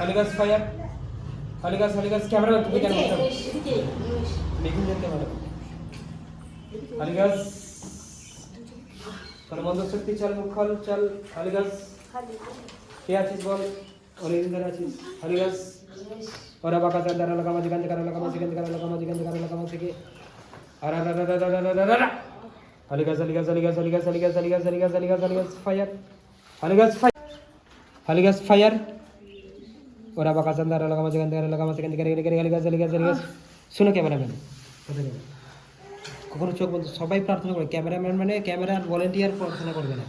হলিগাস fire হলিগাস হলিগাস camera তুমি কেন দেখুন যে ক্যামেরা হলিগাস বন্ধ শক্তি চল মুখ খোল চল হলিগাস কে আছিস বল অনেক ধরে আছিস হলিগাস ওরা বাকা চার দ্বারা লাগামা জিগান কারা লাগামা জিগান কারা লাগামা জিগান কারা লাগামা থেকে আর আর আর আর আর আর আর আর হলিগাস হলিগাস হলিগাস হলিগাস হলিগাস হলিগাস হলিগাস হলিগাস হলিগাস ফায়ার হলিগাস ফায়ার হলিগাস ফায়ার ওরা বাকা চার দ্বারা লাগামা জিগান কারা লাগামা জিগান কারা কারা হলিগাস হলিগাস হলিগাস শুনো ক্যামেরাম্যান কখনো চোখ বন্ধ সবাই প্রার্থনা করে ক্যামেরাম্যান মানে ক্যামেরার ভলেন্টিয়ার প্রার্থনা করবে না।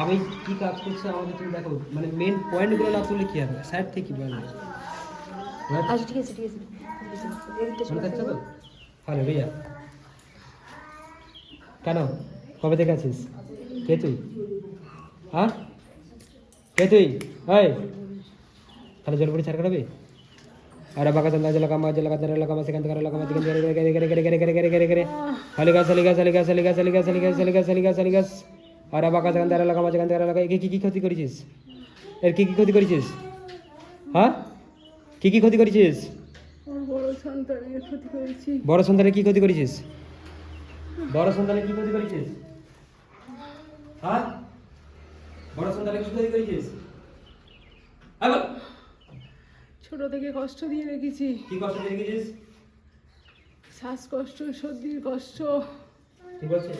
আমি কি কাজ করছি আমাকে তুমি দেখো মানে মেন পয়েন্টগুলো না তুললে কি হবে? সাইড থেকে কি বলবে আচ্ছা ঠিক আছে ঠিক আছে তো? হ্যালো রিয়া কেন? কবে থেকে আছিস? কে তুই? হ্যাঁ? কে তুই? হয় তাহলে জলপুরি ছাড় করাবি আরে বাকা চন্দা জল কামা জল কাতার লাগামা সেখান থেকে লাগামা সেখান থেকে গরে গরে গরে গরে গরে গরে গরে গরে হলিগাস হলিগাস হলিগাস হলিগাস হলিগাস হলিগাস হলিগাস হলিগাস হলিগাস আরে বাকা সেখান থেকে লাগামা সেখান থেকে লাগা কি কি ক্ষতি করেছিস এর কি কি ক্ষতি করেছিস হ্যাঁ কি কি ক্ষতি করেছিস বড় সন্তানের কি ক্ষতি করেছিস বড় সন্তানের কি ক্ষতি করেছিস হ্যাঁ বড় সন্তানের কি ক্ষতি করেছিস হ্যাঁ বল। ছোট থেকে কষ্ট দিয়ে রেখেছি। কি কষ্ট দিয়ে রেখেছিস? শ্বাসকষ্ট সর্দির কষ্ট। ঠিক আছে।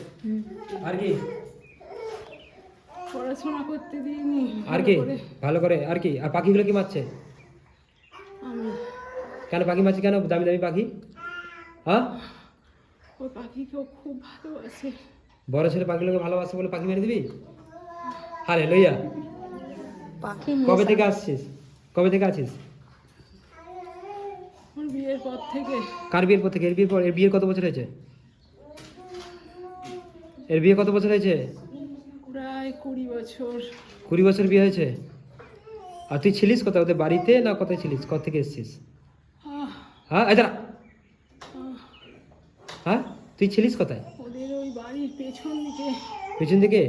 আর কি? পড়াশোনা করতে দিইনি। আর কি? ভালো করে। আর কি? আর পাখিগুলো কি মারছে? কেন পাখি মারছে? কেন দামি দামি পাখি? হ্যাঁ? ওই পাখিকেও খুব ভালোবাসে। বড় ছেলে পাখিগুলোকে ভালোবাসে বলে পাখি মেরে দিবি? হারে লইয়া পাখি কবে থেকে আসছিস? কবে থেকে আছিস? বিয়ের পর থেকে। কার বিয়ের পর থেকে? এর বিয়ের পর এর বিয়ের কত বছর হয়েছে? এর বিয়ে কত বছর হয়েছে? প্রায় কুড়ি বছর। কুড়ি বছর বিয়ে হয়েছে? আর তুই ছিলিস কোথায়? ওদের বাড়িতে না কোথায় ছিলিস? কোথা থেকে এসেছিস? হ্যাঁ এই দাঁড়া। হ্যাঁ তুই ছিলিস কোথায়? ওদের ওই বাড়ির পেছন দিকে। পিছন দিকে?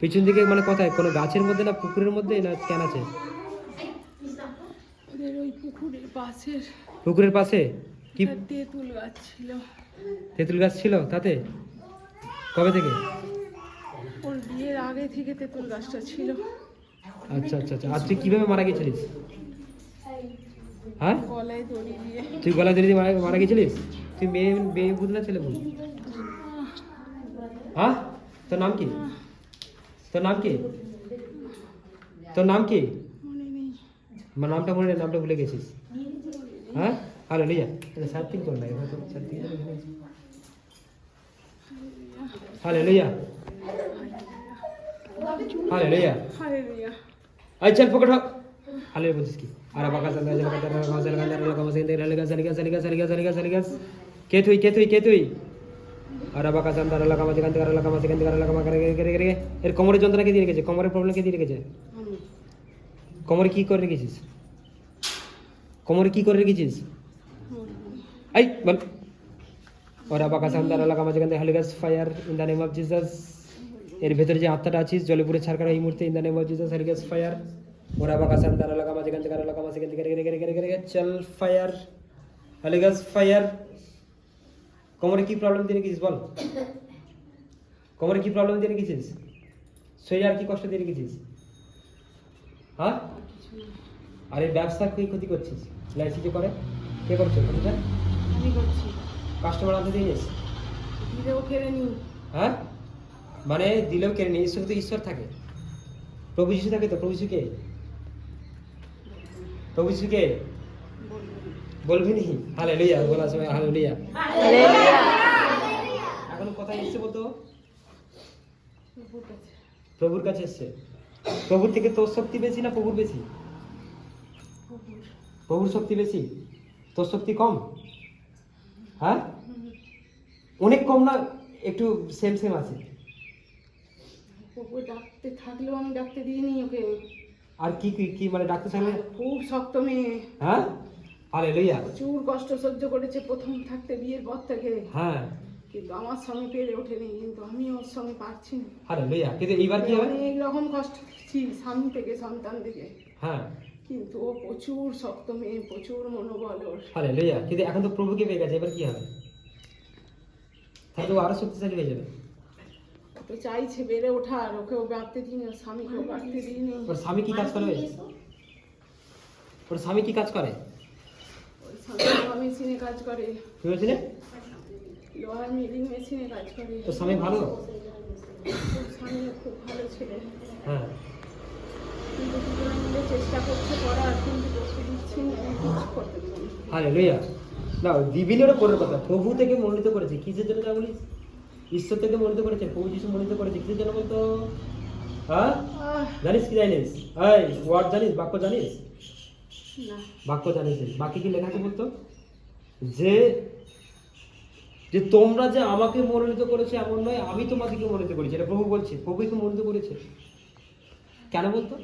পিছন দিকে মানে কোথায়? কোনো গাছের মধ্যে না পুকুরের মধ্যে না কেন আছে? ওদের ওই পুকুরের পাশের পুকুরের পাশে? কি তেঁতুল গাছ ছিল। তেঁতুল গাছ ছিল তাতে? কবে থেকে? ওর বিয়ের আগে থেকে তেঁতুল গাছটা ছিল। আচ্ছা আচ্ছা আচ্ছা। আর তুই কীভাবে মারা গেছিলিস? হ্যাঁ? গলায় দড়ি দিয়ে। তুই গলা ধরে দিয়ে মারা মারা গেছিলিস? তুই মেয়ে মেয়ে বুঝ না ছেলে বুঝ হ্যাঁ? তোর নাম কি? তোর নাম কি? তোর নাম কি? আমার নামটা মনে নেই নামটা ভুলে গেছিস হ্যাঁ হ্যালো লিয়া এটা সাত তিন করে লাগে হয়তো সাত তিন হ্যালো লিয়া হ্যালো লিয়া হারে রিয়া আই চল পকড় হালে বলছিস কি আরে বাকা কাটা রাখা মসে দে রালে গাছ গাছ গাছ গাছ গাছ গাছ গাছ কে তুই কে তুই কে তুই আরে বাকা সাদা রালে কামা জিগান কারা লাগা মসে কারা লাগা করে করে করে এর কোমরের যন্ত্রণা কে দিয়ে রেখেছে কোমরের প্রবলেম কে দিয়ে রেখেছে কোমরে কি করে রেখেছিস? কোমরে কি করে রেখেছিস? এই বল। ওরা বাকা সাদা রালে কামা জিগান হালে গাছ fire in the name of Jesus এর ভেতরে যে আত্মাটা আছিস জলে পুরে ছাড়কার এই মুহূর্তে in the name of Jesus হালে ফায়ার ওরা বাকা সাদা রালে কামা জিগান কারা লাগা মসে কারা করে করে করে চল ফায়ার হালে ফায়ার কোমরে কি প্রবলেম দিয়ে রেখেছিস বল। কোমরে কি প্রবলেম দিয়ে রেখেছিস? শরীরে আর কি কষ্ট দিয়ে রেখেছিস? হ্যাঁ? আর এই ব্যবসা কি ক্ষতি করছিস? লাইসি যে করে? কে করছ ক্ষতিটা আমি করছি। কাস্টমার আনতে দিয়েছিস দিলেও কেড়ে নি হ্যাঁ? মানে দিলেও কেড়ে নেই। ঈশ্বর তো ঈশ্বর থাকে। প্রভু যিশু থাকে তো? প্রভু যিশু কে? প্রভু যিশু কে? বলবি নি? হালে লইয়া বলার সময় হালে লইয়া এখন কোথায় এসছে বলতো? প্রভুর কাছে এসছে। প্রভুর থেকে তোর শক্তি বেশি না প্রভুর বেশি? প্রভুর শক্তি বেশি? তোর শক্তি কম? হ্যাঁ? অনেক কম না একটু সেম সেম আছে। ওকে ডাকতে থাকলেও আমি ডাকতে দিইনি ওকে। আর কি কি কি মানে ডাক্তার সাহেব খুব শক্ত মেয়ে। হ্যাঁ? আরে লইয়া প্রচুর কষ্ট সহ্য করেছে প্রথম থাকতে বিয়ের পর থেকে। হ্যাঁ। কিন্তু আমার সঙ্গে পেরে ওঠেনি কিন্তু আমি ওর সঙ্গে পারছি না। হালে লইয়া কিন্তু এইবার কি হবে? অনেক রকম কষ্ট স্বামী থেকে সন্তান থেকে। হ্যাঁ। কিন্তু ও প্রচুর শক্ত মেয়ে প্রচুর মনোবল ওর। হালে লইয়া কিন্তু এখন তো প্রভুকে পেয়ে গেছে এবার কি হবে? তাহলে ও আরও শক্তিশালী হয়ে যাবে। তো চাইছে বেড়ে ওঠার ওকেও বাড়তে দিন ওর স্বামীকেও বাড়তে দিইনি ওর স্বামী কি কাজ করে? ওর স্বামী কি কাজ করে? লোহা মেশিনে কাজ করে। কি বলছিলে? লোহার মিলিং মেশিনে কাজ করে। ওর স্বামী ভালো? স্বামী খুব ভালো ছেলে। হ্যাঁ কিন্তু দুজনে মিলে চেষ্টা করছে করার কিন্তু করতে দিচ্ছি না কিছু করতে দেবো না। হালে লইয়া না দিবিনেরও করার কথা প্রভু থেকে মনোনীত করেছে কিসের জন্য তা বলিস ঈশ্বর থেকে মনোনীত করেছে প্রভু যিশু মনোনীত করেছে কিসের জন্য বলতো? হ্যাঁ? জানিস কি জানিস? এই ওয়ার্ড জানিস? বাক্য জানিস? না। বাক্য জানিস। বাকি কি লেখা আছে বলতো? যে যে তোমরা যে আমাকে মনোনীত করেছে এমন নয় আমি তোমাদেরকে মনোনীত করেছি। এটা প্রভু বলছে প্রভুকে মনোনীত করেছে? কেন বলতো?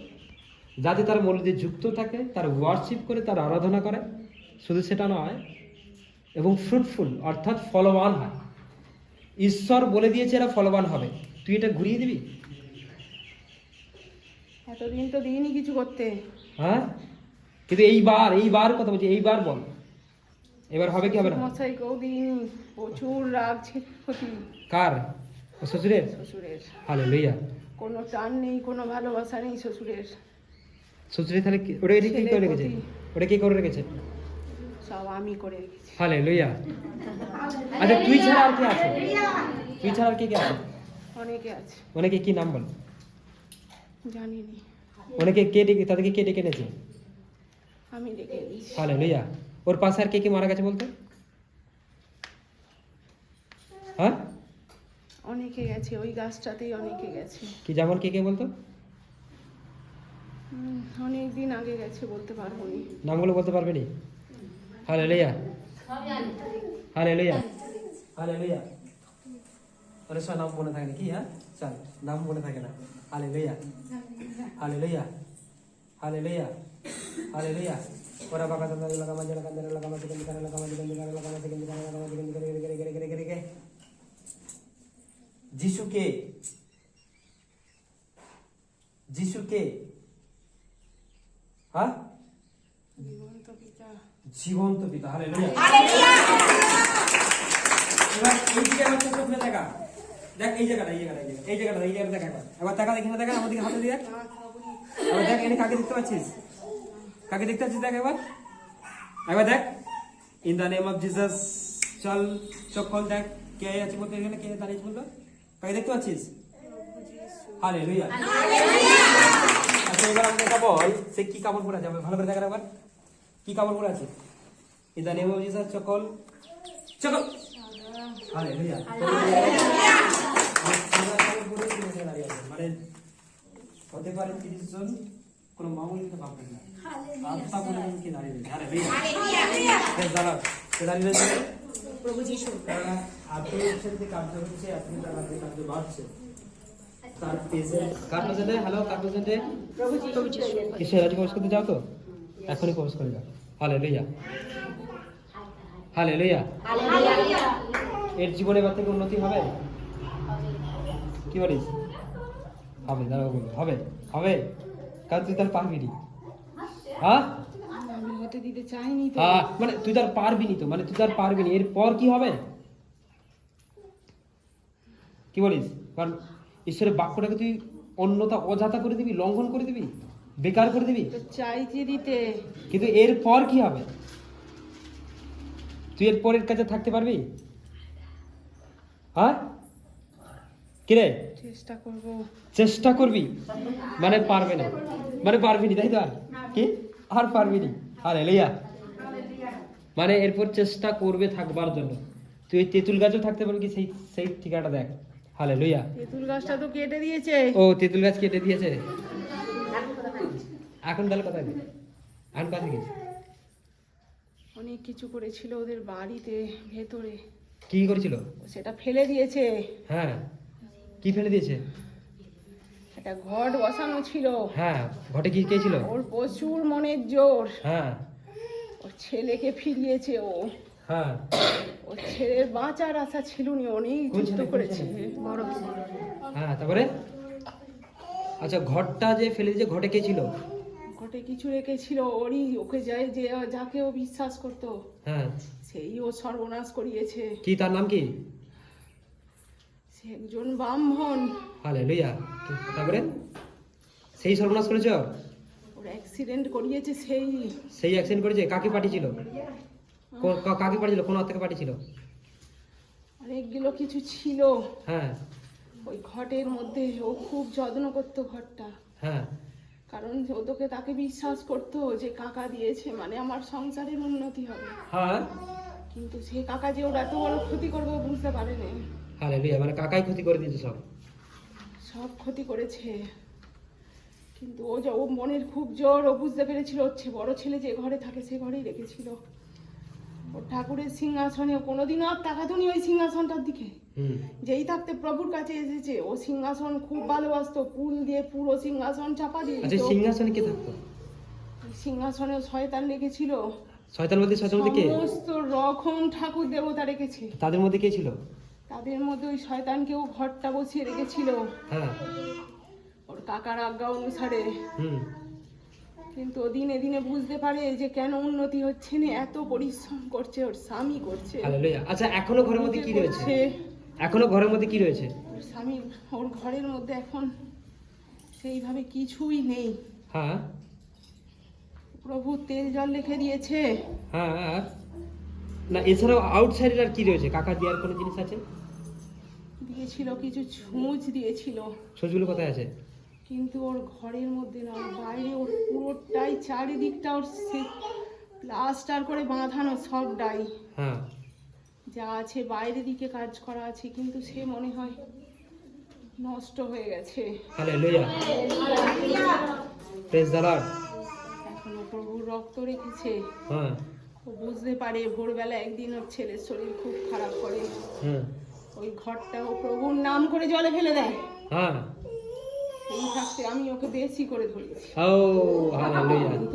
যাতে তার মনোনীতে যুক্ত থাকে তার ওয়ার্শিপ করে তার আরাধনা করে শুধু সেটা নয় এবং ফ্রুটফুল অর্থাৎ ফলবান হয়। ঈশ্বর বলে দিয়েছে এরা ফলবান হবে। তুই এটা ঘুরিয়ে দিবি? এতদিন তো দিইনি কিছু করতে। হ্যাঁ? কিন্তু এইবার এইবার কথা বলছি এইবার বল। এবার হবে কি হবে না? মশাইকেও দিইনি প্রচুর রাগ ছিল ক্ষতি। কার? শ্বশুরের? শ্বশুরের। হালে লইয়া কোনো টান নেই কোনো ভালোবাসা নেই শ্বশুরের। শ্বশুরের তাহলে ওটা কি করে রেখেছে? ওটা কি করে রেখেছে? সব আমি করে রেখেছি। লইয়া আচ্ছা তুই ছাড়া আর কে আছে? তুই ছাড়া আর কে কে আছে? অনেকে আছে। অনেকে কি নাম বল? জানিনি। অনেকে কে ডেকে তাদেরকে কে ডেকে এনেছে? আমি রেখে দিয়েছি হালে লইয়া ওর পাশে আর কে কে মারা গেছে বলতো? হ্যাঁ? অনেকে গেছে ওই গাছটাতেই অনেকে গেছে। কি যেমন কে কে বলতো? অনেক দিন আগে গেছে বলতে পারব নি। নামগুলো বলতে পারবে নি? হালে লইয়া হালে লইয়া হালে লইয়া অনেক সময় নাম মনে থাকে না কি হ্যাঁ চল নাম মনে থাকে না হালে লইয়া হালে লইয়া হালে লইয়া হালে লইয়া ওরা বাকা দাদা লাগা মাঝে লাগা দাঁড়া লাগা মাঝে কেন্দ্র লাগা মাঝে কেন্দ্র লাগা মাঝে কেন্দ্র লাগা মাঝে কেন্দ্র করে করে করে করে করে করে যিশু কে যিশু কে হ্যাঁ জীবন্ত পিতা হালেলুয়া। এবার এই দিকে আমার চোখ খুলে দেখা। দেখ এই জায়গাটা এই জায়গাটা এই জায়গাটা এই জায়গাটা দেখা একবার। একবার টাকা দেখি না দেখা আমার দিকে হাতে দিয়ে দেখ। এবার দেখ এখানে কাকে দেখতে পাচ্ছিস? কাকে দেখতে পাচ্ছিস দেখ একবার? একবার দেখ। In the name of Jesus চল চোখ খোল দেখ। কে আছে বলতে এখানে? কে দাঁড়িয়েছে বলতো? কাকে দেখতে পাচ্ছিস? হালেলুয়া। আচ্ছা এবার আমাকে বল সে কি কাপড় পরে আমাকে ভালো করে দেখা একবার। কি কাপড় পরে আছে? ইন দ্য নেম অফ চকল। চকল! মানে হতে পারে তিরিশ জন কোনো মামুলি তো পাবেন না। আত্মা বলে কি দাঁড়িয়ে রয়েছে। হালেলুয়া। দাঁড়াও দাঁড়িয়ে প্রভু যিশু। আপনি যে কার্য হচ্ছে আপনি তার হাতে কার্য বাড়ছে তার পেজে কার হ্যালো কার প্রেজেন্টে প্রভু যিশু। কিসে করতে যাও তো? এখনই প্রবেশ করে যাও। হালে লইয়া হালে লইয়া হালেলুয়া এর জীবনে এবার থেকে উন্নতি হবে? কি বলিস? হবে দাঁড়াও বলব হবে হবে। কারণ তুই তার পারবি নি। হ্যাঁ? হ্যাঁ মানে তুই তার পারবি নি তো মানে তুই তার পারবি নি। এরপর কি হবে? কি বলিস? কারণ ঈশ্বরের বাক্যটাকে তুই অন্যতা অজাতা করে দিবি লঙ্ঘন করে দিবি? বেকার করে দিবি? চাইছি দিতে। কিন্তু এরপর কি হবে? তুই এর পরের কাছে থাকতে পারবি? হ্যাঁ? কিরে চেষ্টা করব। চেষ্টা করবি? মানে পারবে না। মানে পারবি নি তাই তো আর? কি? আর পারবি নি। আর এলিয়া মানে এরপর চেষ্টা করবে থাকবার জন্য। তুই ওই তেঁতুল গাছও থাকতে পারবি সেই সেই ঠিকানাটা দেখ। হালে লইয়া তেঁতুল গাছটা তো কেটে দিয়েছে। ও তেঁতুল গাছ কেটে দিয়েছে। এখন তাহলে কোথায় গেছে? এখন কাছে গেছে? অনেক কিছু করেছিল ওদের বাড়িতে ভেতরে। কি করেছিল? সেটা ফেলে দিয়েছে। হ্যাঁ। কি ফেলে দিয়েছে? একটা ঘট বসানো ছিল। হ্যাঁ ঘটে কি কে ছিল? ওর প্রচুর মনের জোর। হ্যাঁ। ওর ছেলেকে ফিরিয়েছে ও। হ্যাঁ। ওর ছেলের বাঁচার আশা ছিল নি অনেক যুদ্ধ করেছে। বড় হ্যাঁ তারপরে? আচ্ছা ঘরটা যে ফেলে দিয়েছে ঘটে কে ছিল? ঘটে কিছু রেখেছিল ওরই ওকে যায় যে যাকে ও বিশ্বাস করতো হ্যাঁ। সেই ও সর্বনাশ করিয়েছে। কি তার নাম কি? সে একজন ব্রাহ্মণ। হালে লইয়া তারপরে সেই সর্বনাশ করেছ? ওর অ্যাক্সিডেন্ট করিয়েছে সেই। সেই অ্যাক্সিডেন্ট করেছে? কাকে পাঠিয়েছিল? কাকে পাঠিয়েছিল? কোন হাত থেকে পাঠিয়েছিল? অনেকগুলো কিছু ছিল। হ্যাঁ। ওই ঘটের মধ্যে ও খুব যত্ন করতো ঘরটা। হ্যাঁ। কারণ ও তোকে তাকে বিশ্বাস করতো যে কাকা দিয়েছে মানে আমার সংসারের উন্নতি হবে। হ্যাঁ? কিন্তু সে কাকা যে ওর এত বড় ক্ষতি করবে বুঝতে পারেনি। আরে লইয়া মানে কাকাই ক্ষতি করে দিয়েছে সব? সব ক্ষতি করেছে। কিন্তু ও যা ও মনের খুব জোর ও বুঝতে পেরেছিল হচ্ছে বড় ছেলে যে ঘরে থাকে সে ঘরেই রেখেছিল। ও ঠাকুরের সিংহাসনে কোনোদিনও আর তাকাতুনি ওই সিংহাসনটার দিকে। যেই থাকতে প্রভুর কাছে এসেছে ও সিংহাসন খুব ভালোবাসতো ফুল দিয়ে পুরো সিংহাসন চাপা দিয়ে আচ্ছা সিংহাসনে কে থাকতো? সিংহাসনে শয়তান রেখেছিল। শয়তান মধ্যে শয়তান মধ্যে কে? সমস্ত রকম ঠাকুর দেবতা রেখেছে। তাদের মধ্যে কে ছিল? তাদের মধ্যে ওই শয়তানকেও ঘরটা বসিয়ে রেখেছিল। হ্যাঁ। ওর কাকার আজ্ঞা অনুসারে। হুম। কিন্তু ও দিনে দিনে বুঝতে পারে যে কেন উন্নতি হচ্ছে না এত পরিশ্রম করছে ওর স্বামী করছে। আচ্ছা এখনও ঘরের মধ্যে কি রয়েছে। এখনও ঘরের মধ্যে কি রয়েছে? ওর স্বামী ওর ঘরের মধ্যে এখন সেইভাবে কিছুই নেই। হ্যাঁ। প্রভু তেল জল রেখে দিয়েছে। হ্যাঁ আর না এছাড়াও আউটসাইডের আর কি রয়েছে? কাকা দেওয়ার কোনো জিনিস আছে? দিয়েছিল কিছু ছুঁচ দিয়েছিল। সজগুলো কোথায় আছে? কিন্তু ওর ঘরের মধ্যে না বাইরে ওর পুরোটাই চারিদিকটা ওর প্লাস্টার করে বাঁধানো সবটাই। হ্যাঁ। যা আছে বাইরে দিকে কাজ করা আছে কিন্তু সে মনে হয় নষ্ট হয়ে গেছে। এখনও প্রভুর রক্ত রেখেছে। হ্যাঁ। ও বুঝতে পারে ভোরবেলা একদিন ওর ছেলের শরীর খুব খারাপ করে। হুম ওই ঘরটা ও প্রভুর নাম করে জলে ফেলে দেয়। হ্যাঁ। এই আমি ওকে বেশি করে ধরেছি।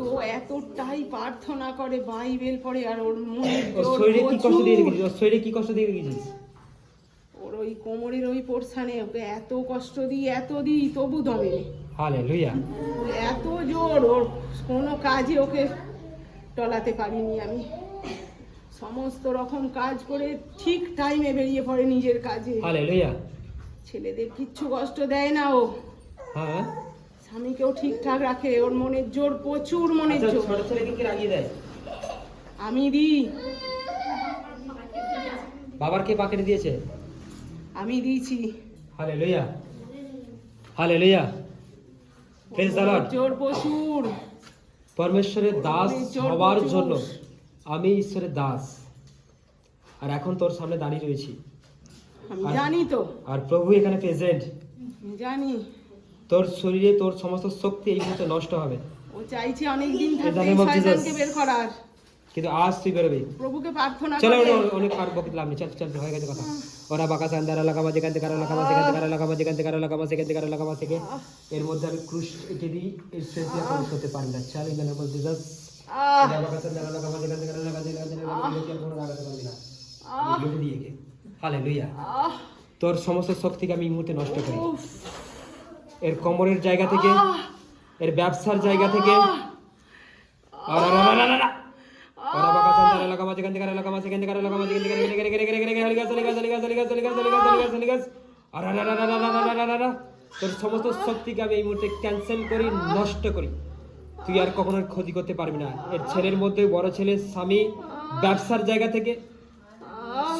ও এতটাই প্রার্থনা করে বাইবেল পড়ে আর ওর মনে ওর শরীরে কি কষ্ট দিয়ে রেখেছিস? ওর শরীরে কি কষ্ট দিয়ে রেখেছিস? ওর ওই কোমরের ওই পোর্শানে ওকে এত কষ্ট দিই এত দিই তবু দমে নেই। হালে লইয়া এত জোর ওর কোনো কাজে ওকে টলাতে পারিনি আমি। সমস্ত রকম কাজ করে ঠিক টাইমে বেরিয়ে পড়ে নিজের কাজে। হালে লইয়া ছেলেদের কিচ্ছু কষ্ট দেয় না ও। হ্যাঁ। স্বামীকেও ঠিকঠাক রাখে ওর মনের জোর প্রচুর মনের আচ্ছা জোর। ছোট ছেলেকে কি রাগিয়ে দেয়? আমি দিই বাবার কে পাকেটে দিয়েছে? আমি দিয়েছি। হালে লইয়া হালে লইয়া প্রেস দ্য লর্ড জোর প্রচুর পরমেশ্বরের দাস হওয়ার জন্য আমি ঈশ্বরের দাস। আর এখন তোর সামনে দাঁড়িয়ে রয়েছি। জানি তো। আর প্রভু এখানে প্রেজেন্ট জানি। তোর শরীরে তোর সমস্ত শক্তি এই মুহূর্তে নষ্ট হবে। ও চাইছে অনেক দিন থাকতে শয়তানকে বের করার। কিন্তু আজ তুই বেরোবি। প্রভুকে প্রার্থনা চলো অনেক- আর বকিত লাভ নেই। চল চল হয়ে গেছে কথা। ওরা বাঁকা সান্দারা লাগামা যেখান থেকে কারও লাগামা সেখান থেকে কারও লাগামা যেখান থেকে কারও লাগামা সেখান থেকে কারও লাগামা থেকে এর মধ্যে আমি ক্রুশ এঁকে দিই এর স্ট্রেস দিয়ে করতে পারি না। চল বল বাঁকা সান্দারা লাগামা যেখান থেকে কারও লাগামা যেখান থেকে লাগাতে পারবি না দিয়ে হালেলুয়া তোর সমস্ত শক্তিকে আমি এই মুহূর্তে নষ্ট করি। এর কোমরের জায়গা থেকে এর ব্যবসার জায়গা থেকে তোর সমস্ত শক্তিকে আমি এই মুহূর্তে ক্যান্সেল করি নষ্ট করি তুই আর কখনো ক্ষতি করতে পারবি না এর ছেলের মধ্যে বড় ছেলে স্বামী ব্যবসার জায়গা থেকে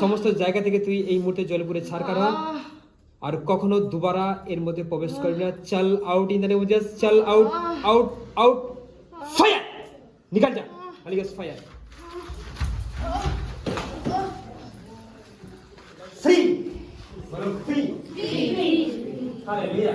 সমস্ত জায়গা থেকে তুই এই মুহূর্তে জলপুরে ছাড় কারণ আর কখনো দুবারা এর মধ্যে প্রবেশ করবে না। চাল out in the name just চল আউট আউট আউট ফায়ার নিকাল যা আলিগাস fire free free free hallelujah